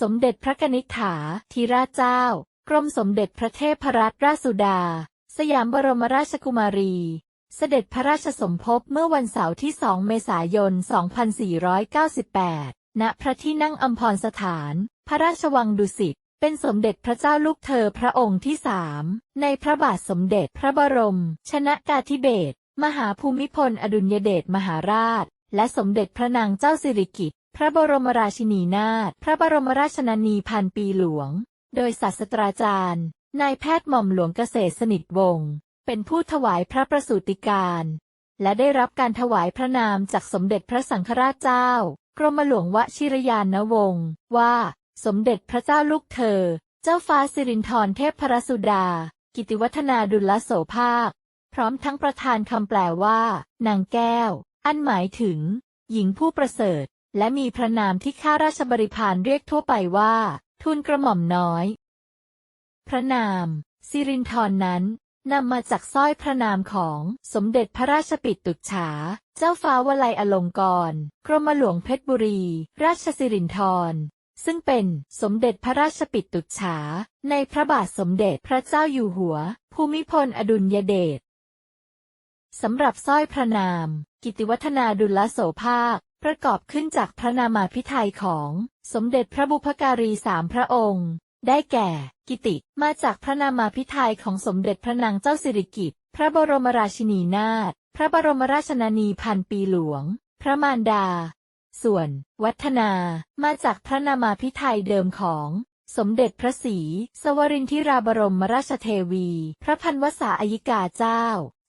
สมเด็จพระกนิษฐาธิราชเจ้า กรมสมเด็จพระเทพรัตนราชสุดา สยามบรมราชกุมารี เสด็จพระราชสมภพเมื่อวันเสาร์ที่ 2 เมษายน 2498 ณ พระที่นั่งอัมพรสถาน พระราชวังดุสิต เป็นสมเด็จพระเจ้าลูกเธอพระองค์ที่สามในพระบาทสมเด็จพระบรม ชนกาธิเบศรมหาภูมิพลอดุลยเดชมหาราช และสมเด็จพระนางเจ้าสิริกิติ์ พระบรมราชินีนาถ พระบรมราชชนนีพันปีหลวง โดยศาสตราจารย์ นายแพทย์หม่อมหลวงเกษตรสนิทวงศ์ เป็นผู้ถวายพระประสูติการ และได้รับการถวายพระนามจากสมเด็จพระสังฆราชเจ้า กรมหลวงวชิรยานวงศ์ว่า สมเด็จพระเจ้าลูกเธอ เจ้าฟ้าสิรินธรเทพพรสุดา กิติวัฒนาดุลโสภาค พร้อมทั้งประธานคำแปลว่า นางแก้ว อันหมายถึง หญิงผู้ประเสริฐ และมีพระนามที่ข้าราชบริพารเรียกทั่วไปว่าทูลกระหม่อมน้อย พระนาม สิรินธรนั้นนำมาจากสร้อยพระนามของสมเด็จพระราชปิตุฉา เจ้าฟ้าวลัยอลงกรกรมหลวงเพชรบุรี ราชสิรินธรซึ่งเป็นสมเด็จพระราชปิตุฉา ในพระบาทสมเด็จพระเจ้าอยู่หัว ภูมิพลอดุลยเดชสำหรับสร้อยพระนาม กิติวัฒนาดุลโสภาค ประกอบขึ้นจากพระนามาพิไทยของสมเด็จพระบุพการีสามพระองค์ ได้แก่ กิติ มาจากพระนามาพิไทยของสมเด็จพระนางเจ้าสิริกิติ์พระบรมราชินีนาถพระบรมราชชนนีพันปีหลวง พระมารดา ส่วน วัฒนา มาจากพระนามาพิไทยเดิมของสมเด็จพระศรีสวรินทิราบรมราชเทวี พระพันวษาอายิกาเจ้า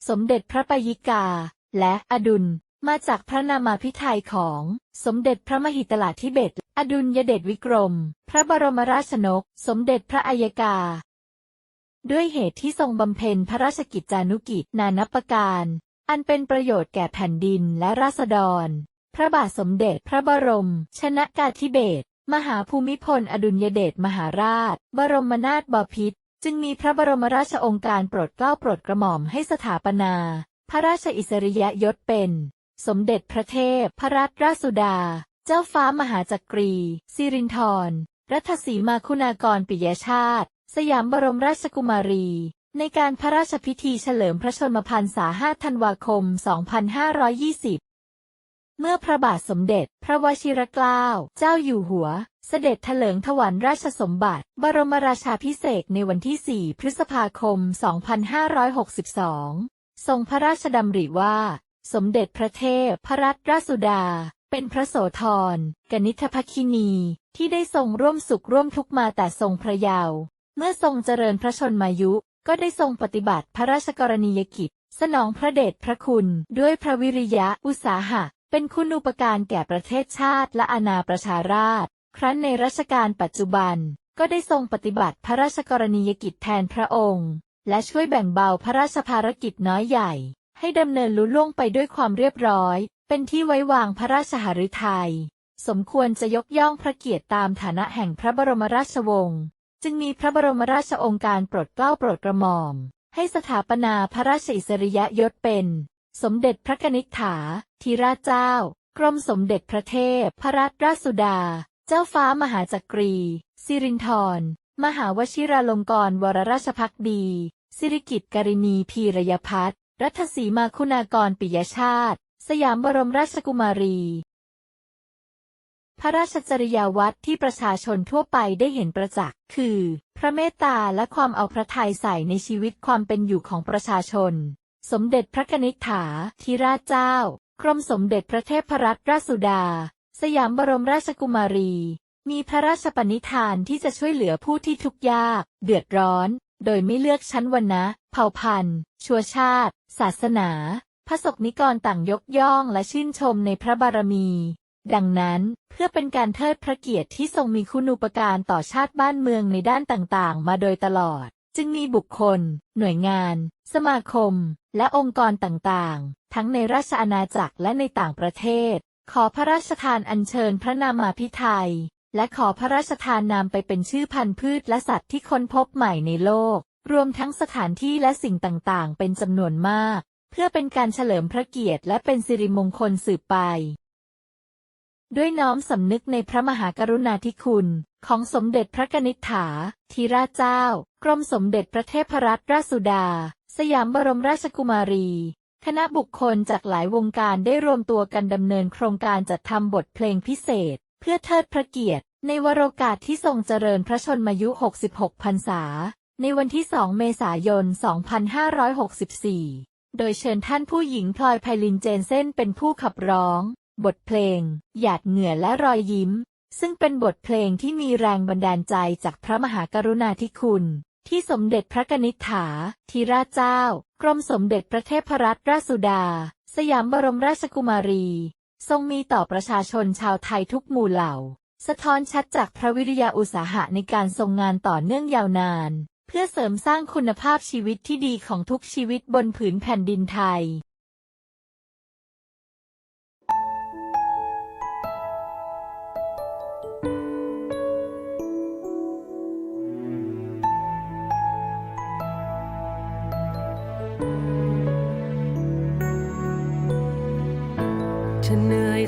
สมเด็จพระปยิกา และอดุล มาจากพระนามาพิไทยของสมเด็จพระมหิตลาธิเบศอดุลยเดชวิกรม พระบรมราชนก สมเด็จพระอัยกา ด้วยเหตุที่ทรงบำเพ็ญพระราชกิจจานุกิจนานับประการ อันเป็นประโยชน์แก่แผ่นดินและราษฎร พระบาทสมเด็จพระบรม ชนกาธิเบศมหาภูมิพล อดุลยเดชมหาราช บรมนาถบพิตรจึงมีพระบรมราชองค์การโปรดเกล้าโปรดกระหม่อมให้สถาปนา พระราชอิสริยยศเป็น สมเด็จพระเทพพระรัตนราชสุดา เจ้าฟ้ามหาจักรี สิรินธร รัตสีมาคุณากรปิยชาติ สยามบรมราชกุมารี ในการพระราชพิธีเฉลิมพระชนมพรรษา 5 ธันวาคม 2520 เมื่อพระบาทสมเด็จพระวชิรเกล้า เจ้าอยู่หัว เสด็จถลิงถวันราชสมบัติ บรมราชาพิเศษในวันที่ 4 พฤษภาคม 2562 ทรงพระราชดำริว่า สมเด็จพระเทพพระรัตนราชสุดา เป็นพระโสธรกนิษฐภคินี ที่ได้ทรงร่วมสุขร่วมทุกข์มาแต่ทรงพระเยาว์เมื่อทรงเจริญพระชนมายุ ก็ได้ทรงปฏิบัติพระราชกรณียกิจ สนองพระเดชพระคุณด้วยพระวิริยะอุตสาหะ เป็นคุณูปการแก่ประเทศชาติและอาณาประชาราษฎร์ครั้นในรัชกาลปัจจุบัน ก็ได้ทรงปฏิบัติพระราชกรณียกิจแทนพระองค์ และช่วยแบ่งเบาพระราชภารกิจน้อยใหญ่ ให้ดำเนินลุล่วงไปด้วยความเรียบร้อย เป็นที่ไว้วางพระราชหฤทัย สมควรจะยกย่องพระเกียรติตามฐานะแห่งพระบรมราชวงศ์ จึงมีพระบรมราชองค์การโปรดเกล้าโปรดกระหม่อม ให้สถาปนาพระราชอิสริยยศเป็น สมเด็จพระกนิษฐา ธิราชเจ้า กรมสมเด็จพระเทพ พระรัตนราชสุดา เจ้าฟ้ามหาจักรี สิรินธร มหาวชิราลงกรณวรราชพักดี สิริกิติการินีพีรยพัฒน์ รัตสีมาคุณากรปิยชาติ สยามบรมราชกุมารี พระราชจริยาวัดที่ประชาชนทั่วไปได้เห็นประจักษ์ คือ พระเมตตาและความเอาพระทัยใส่ในชีวิตความเป็นอยู่ของประชาชน สมเด็จพระกนิษฐาธิราชเจ้า กรมสมเด็จพระเทพรัตนราชสุดา สยามบรมราชกุมารีมีพระราชปณิธานที่จะช่วยเหลือผู้ที่ทุกข์ยาก เดือดร้อน โดยไม่เลือกชั้นวรรณะ เผ่าพันธุ์ ชัวชาติ ศาสนา พระสกนิกรต่างยกย่องและชื่นชมในพระบารมี ดังนั้นเพื่อเป็นการเทิดพระเกียรติที่ทรงมีคุณูปการต่อชาติบ้านเมืองในด้านต่างๆ มาโดยตลอด จึงมีบุคคล หน่วยงาน สมาคม และองค์กรต่างๆ ทั้งในราชอาณาจักรและในต่างประเทศ ขอพระราชทานอัญเชิญพระนามาพิไทย และขอพระราชทานนามไปเป็นชื่อพันธุ์พืชและสัตว์ที่ค้นพบใหม่ในโลก รวมทั้งสถานที่และสิ่งต่างๆ เป็นจำนวนมาก เพื่อเป็นการเฉลิมพระเกียรติและเป็นสิริมงคลสืบไป ด้วยน้อมสำนึกในพระมหากรุณาธิคุณ ของสมเด็จพระกนิษฐา ธิราชเจ้า กรมสมเด็จพระเทพรัตนราชสุดา สยามบรมราชกุมารี คณะบุคคลจากหลายวงการได้รวมตัวกันดำเนินโครงการจัดทำบทเพลงพิเศษ เพื่อเทิดพระเกียรติ ในวโรกาสที่ทรงเจริญพระชนมายุ 66 พรรษา ในวันที่ 2 เมษายน 2564 โดยเชิญท่านผู้หญิงพลอยไพลินเจนเซนเป็นผู้ขับร้อง บทเพลง หยาดเหงื่อและรอยยิ้ม ซึ่งเป็นบทเพลงที่มีแรงบันดาลใจจากพระมหากรุณาธิคุณ ที่สมเด็จพระกนิษฐา ธิราชเจ้า กรมสมเด็จพระเทพรัตนราชสุดา สยามบรมราชกุมารี ทรงมีต่อประชาชนชาวไทยทุกหมู่เหล่า สะท้อนชัดจากพระวิริยาอุตสาหะในการทรงงานต่อเนื่องยาวนาน เพื่อเสริมสร้างคุณภาพชีวิตที่ดีของทุกชีวิตบนผืนแผ่นดินไทย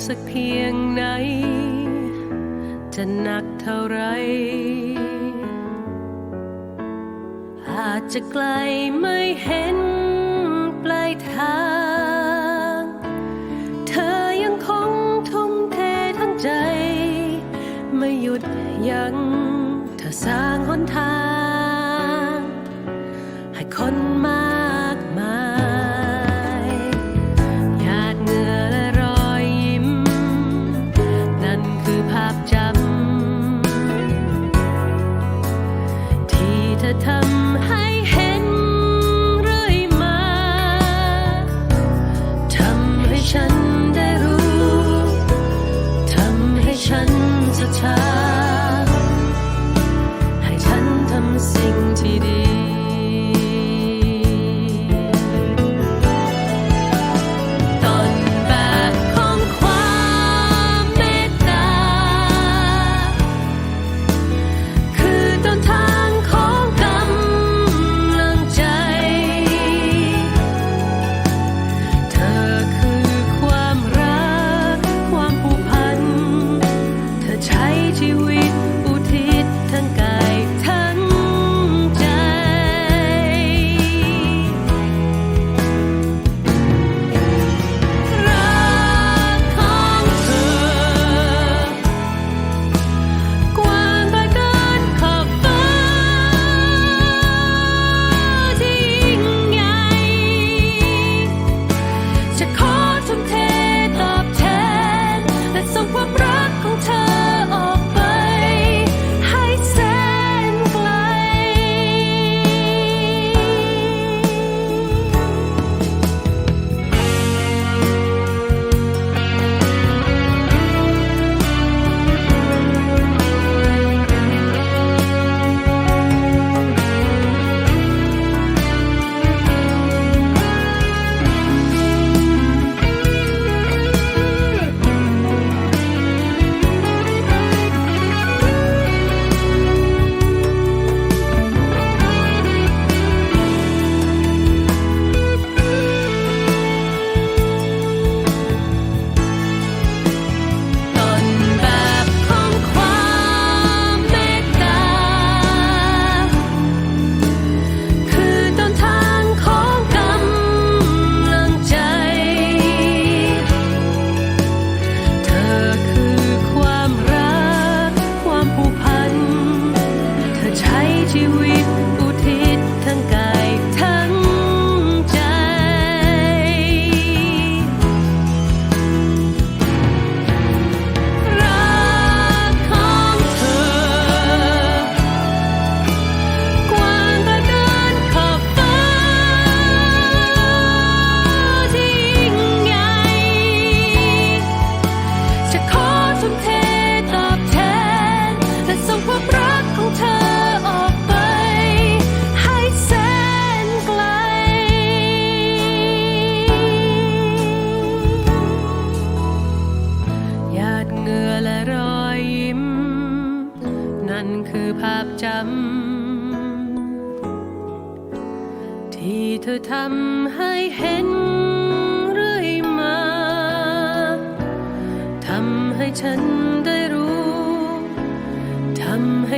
สักเพียงไหน จะหนักเท่าไร อาจจะไกลไม่เห็นปลายทาง เธอยังคงทุ่มเททั้งใจ ไม่หยุดยัง้งเธอสร้างหนทาง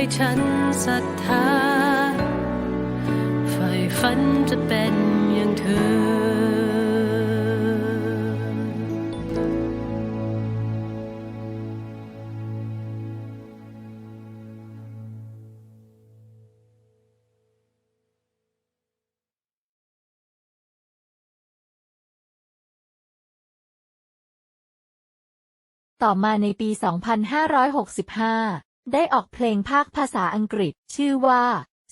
ให้ฉันศรัทธาใฝ่ฝันจะเป็นอย่างเธอต่อมาในปี 2565 ได้ออกเพลงภาคภาษาอังกฤษ ชื่อว่า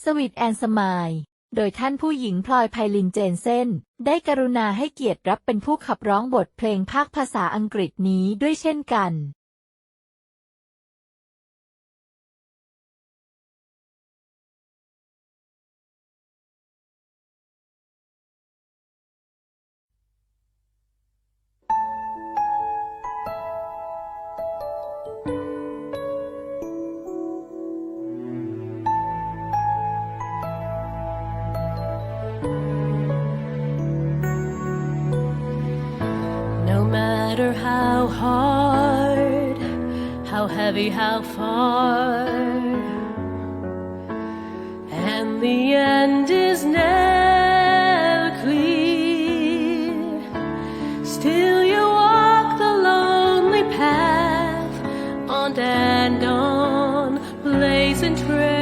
Sweet and Smile โดยท่านผู้หญิงพลอยไพลินเจนเซนได้กรุณาให้เกียรติรับเป็นผู้ขับร้องบทเพลงภาคภาษาอังกฤษนี้ด้วยเช่นกัน heavy, how far, and the end is never clear. Still, you walk the lonely path on and on, blazing trails,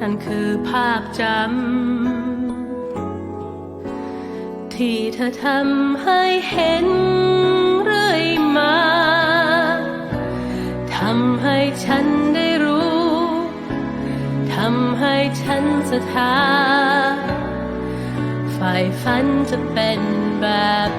นั่นคือภาพจำ ที่เธอทำให้เห็นเรื่อยมาทำให้ฉันำให้ฉันศรัทธาฝ่ายฝันจะเป็นแบบ